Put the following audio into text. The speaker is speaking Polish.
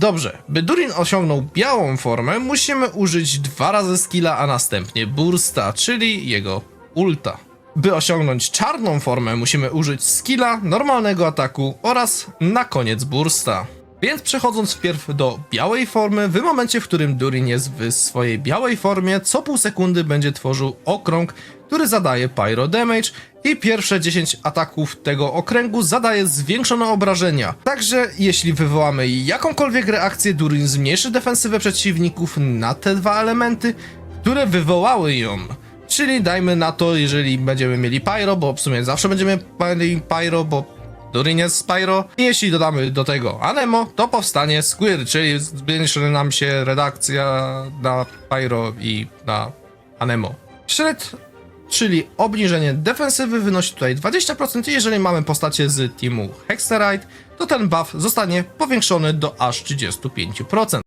Dobrze, by Durin osiągnął białą formę, musimy użyć dwa razy skilla, a następnie bursta, czyli jego ulta. By osiągnąć czarną formę, musimy użyć skilla, normalnego ataku oraz na koniec bursta. Więc przechodząc wpierw do białej formy, w momencie, w którym Durin jest w swojej białej formie, co pół sekundy będzie tworzył okrąg, który zadaje Pyro Damage i pierwsze 10 ataków tego okręgu zadaje zwiększone obrażenia. Także jeśli wywołamy jakąkolwiek reakcję, Durin zmniejszy defensywę przeciwników na te dwa elementy, które wywołały ją. Czyli dajmy na to, jeżeli będziemy mieli Pyro, bo w sumie zawsze będziemy mieli Pyro, bo Durin jest Spyro. I jeśli dodamy do tego Anemo, to powstanie Squir, czyli zwiększy nam się redakcja na Pyro i na Anemo. Shred, czyli obniżenie defensywy wynosi tutaj 20% i jeżeli mamy postacie z teamu Hexerite, to ten buff zostanie powiększony do aż 35%.